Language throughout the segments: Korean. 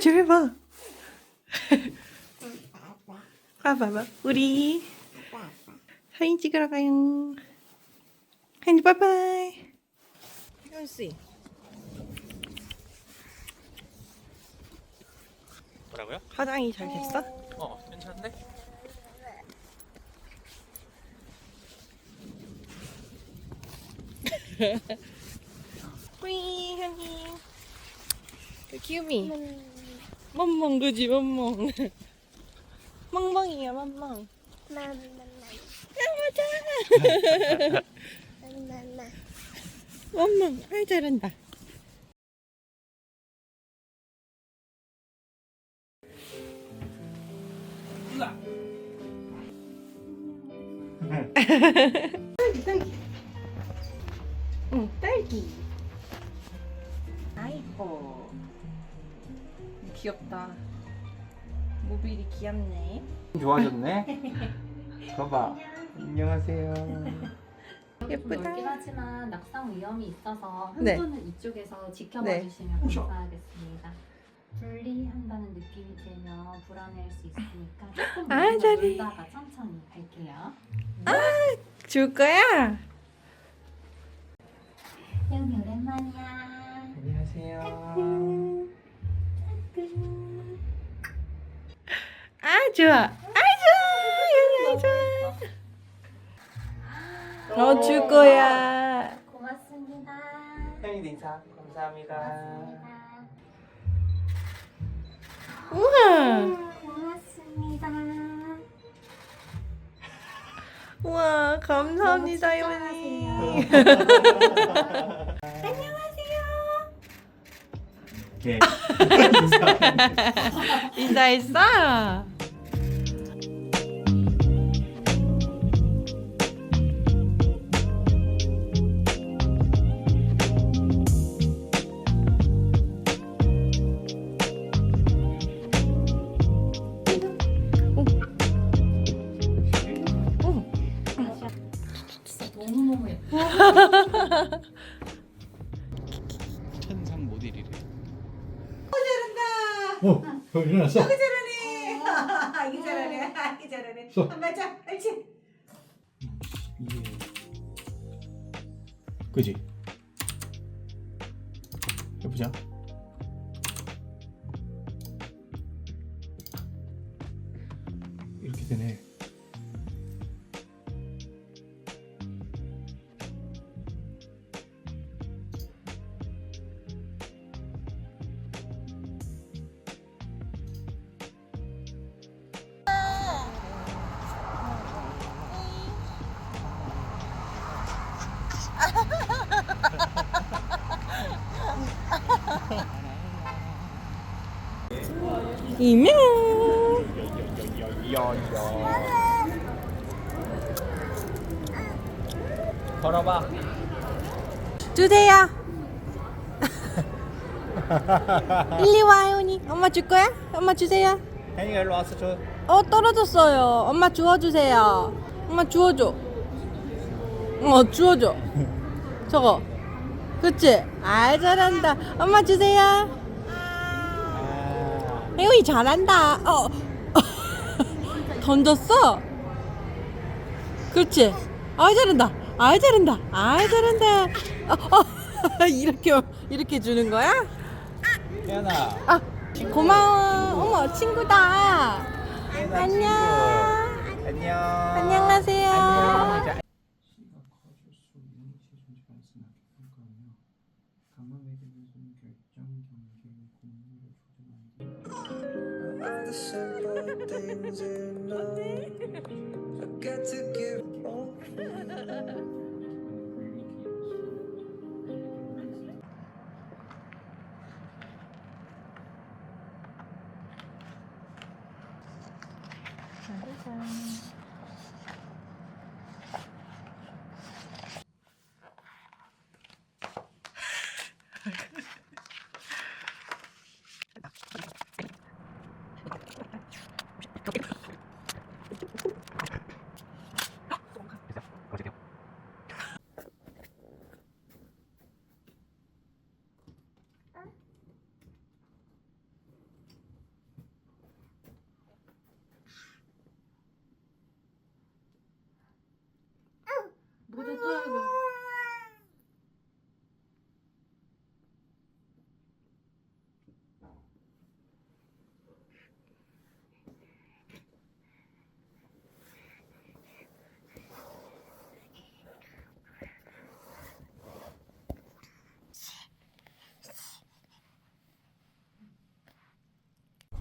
좀 해봐 봐봐봐 우리 사진 찍으러 가요 혜연이 빠이빠이 혜연씨 뭐라고요? 화장이 잘 됐어? 어 괜찮은데? 뿌이 현 이 귀요미. 멍멍 그지? 멍멍. 멍멍이야 멍멍. 야 맞아. 멍멍 아이 잘한다. 딸기 딸기 응. 딸기 귀엽다 모빌이 귀엽네 좋아졌네. 봐봐. 안녕하세요. 좀 예쁘다. 넓긴 하지만 낙상 위험이 있어서 한 네. 분은 이쪽에서 지켜봐 네. 주시면 감사하겠습니다. 분리한다는 느낌이 들면 불안해할 수 있으니까 조금 아, 먼저. 놀다가 천천히 갈게요. 줄 거야? 혜은이 오랜만이야. 안녕하세요. 아 좋아. 아 좋아. 아 좋아. 어줄 거야. 고맙습니다. 혜인이 인사. 감사합니다. 우와. 고맙습니다. 우와 감사합니다 너무 요원이 네. 인사했어 어, 어 일어났어? 잘하네 아기 잘하네 아기 잘하네 써. 한 발짝 옳지 이게 그지? 해보자. 이명 걸어봐. 주세요 일리 와 요원이 엄마 줄 거야? 엄마 주세요 혜인이가 일로 와서 줘. 어 떨어졌어요. 엄마 주워주세요. 엄마 주워줘. 어 주워줘. 저거. 그치? 아 잘한다. 엄마 주세요. 아. 혜원이 잘한다. 어. 던졌어. 그렇지. 아 잘한다. 아 잘한다. 아 잘한다. 어, 어. 이렇게 이렇게 주는 거야? 혜연아. 아 고마워. 어머 친구다. 안녕. 친구. 안녕. 안녕하세요. 안녕. The simple things in enough. Forget to give all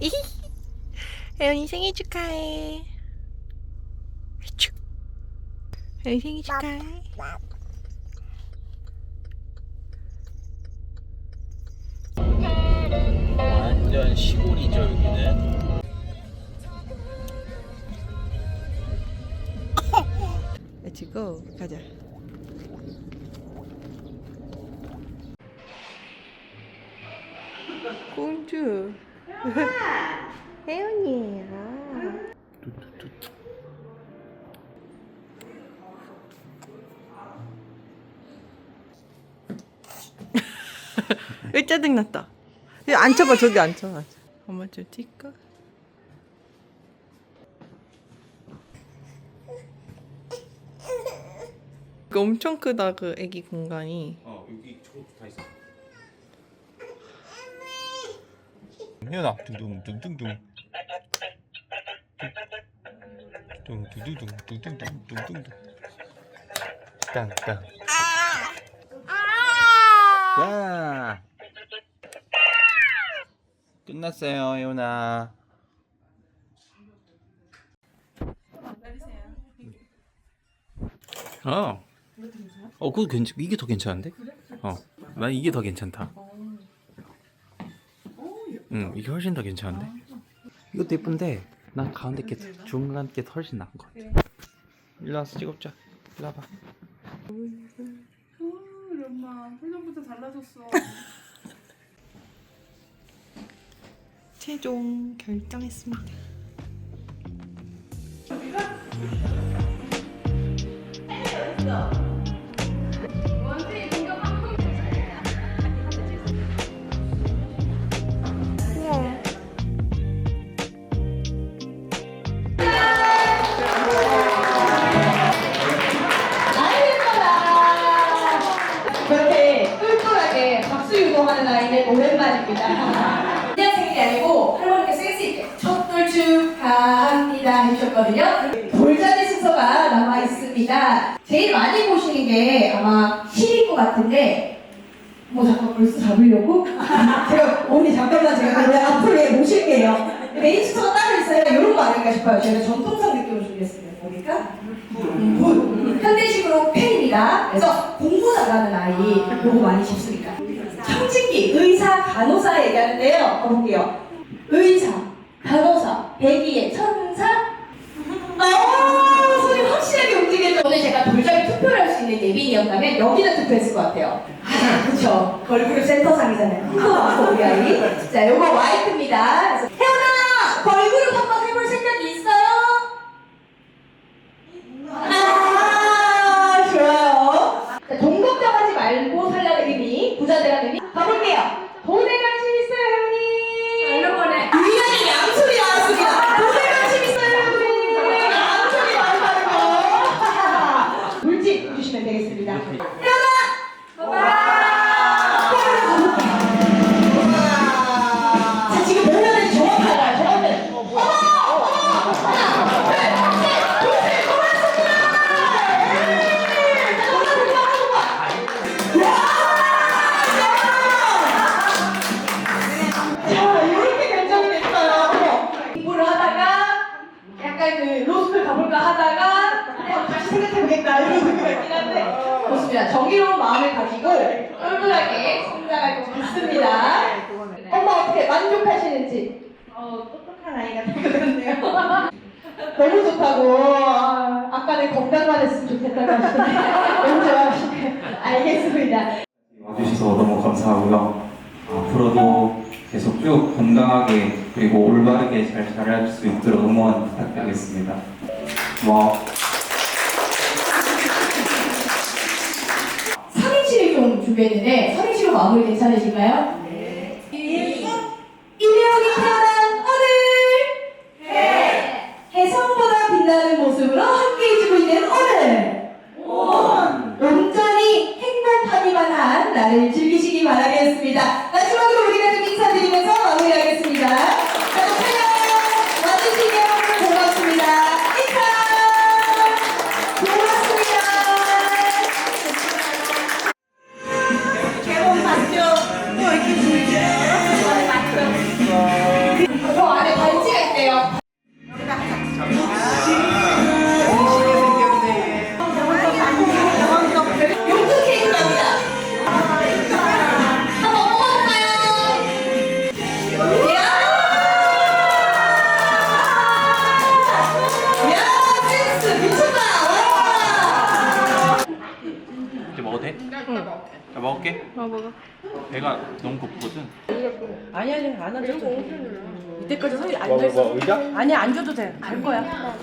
혜연이 생일 축하해. 축. 혜연이 생일 축하해. 완전 시골이죠 여기는. 렛츠고 가자. 공주. 혜연이야. 왜 짜증 났다. 야, 앉혀봐 저기 앉혀. 앉혀. 엄마 좀 찍까? 엄청 크다 그 애기 공간이. 어 여기 저것도 다 있어. 혜연아 둥둥 둥둥둥. 둥두두둥 둥둥둥 둥둥둥. 땅땅. 야. 끝났어요 혜연아. 어. 어, 그거 괜찮. 이게 더 괜찮은데? 어, 난 이게 더 괜찮다. 응, 이게 훨씬 더 괜찮은데? 이것도 예쁜데, 난 가운데 게 중간 게 훨씬 나은 것 같아. 일로 와서 찍어보자. 일로 와봐. 우리 엄마 표정부터 달라졌어. 최종 결정했습니다. 유도하는 아이는 오랜만입니다. 그냥 생일이 아니고 할머니께 센스 있게 첫돌 축하합니다 해주셨거든요. 돌잔치 순서가 남아 있습니다. 제일 많이 보시는 게 아마 실일 것 같은데 뭐 잠깐 벌써 잡으려고? 제가 언니 잠깐만 제가 그냥 앞으로 얘 모실게요. 메인 순서가 따로 있어요. 이런 거 아닐까 싶어요. 제가 전통상 느낌을 준비했습니다. 보니까 굿. 현대식으로 팬입니다. 그래서 공부 잘하는 아이 요거 많이 쉽습니까? 청진기 의사 간호사 얘기하는데요. 가볼게요. 의사 간호사 배기의 천사 아 손이 확실하게 움직이죠. 오늘 제가 돌잡이 투표를 할 수 있는 예빈이었다면 여기다 투표했을 것 같아요. 아, 그쵸. 걸그룹 센터상이잖아요. 큰거 많고 우리 아이. 자, 요거 와이프입니다. 혜원아 걸그룹 한번 정의로운 마음을 가지고 똘똘하게 성장할 것 같습니다. 엄마 어떻게 만족하시는지? 어, 똑똑한 아이가 되었네요. 너무 좋다고. 아, 아까는 건강만 했으면 좋겠다고 하시는데 너무 좋아하시네요. 알겠습니다. 와주셔서 너무 감사하고요. 앞으로도 계속 쭉 건강하게 그리고 올바르게 잘 자랄 수 있도록 응원 부탁드리겠습니다. 고마워. 삼행시를 좀 준비했는데 삼행시로 마무리 괜찮으실까요? 배가 너무 고프거든. 아니 아니 안 앉아도 돼. 이때까지 서 앉아 있어. 뭐, 의자? 아니 앉아도 돼. 갈 거야.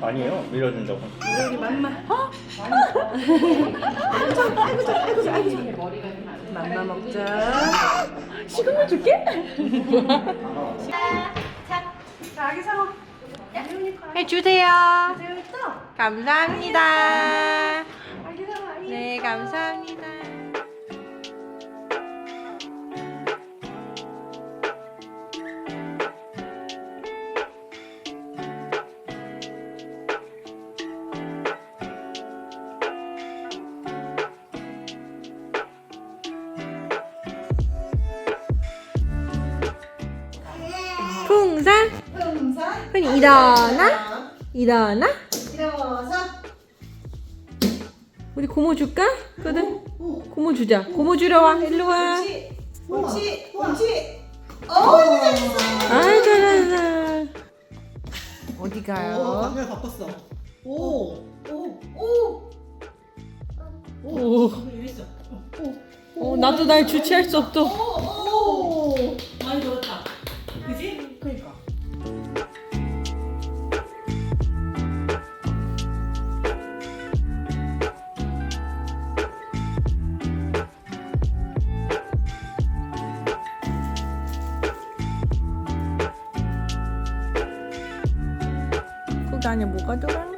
아니에요. 밀어준다고. 여기 맘마. 어? 맘마 먹자. 식은물 줄게? 해주세요. 감사합니다. 네, 감사합니다. 풍선? 풍선 그럼 일어나? 일어나? 고모 줄까? 거든 고모 주자. 고모 주러 와. 일로 와. 옳지 옳지 어 잘했어 아이 잘한다. 어디 가요? 방금 바꿨어. 오. 오 오 오. 어, 나도 날 주체할 수 없어. 오. 많이 늘었다. 그지? 거기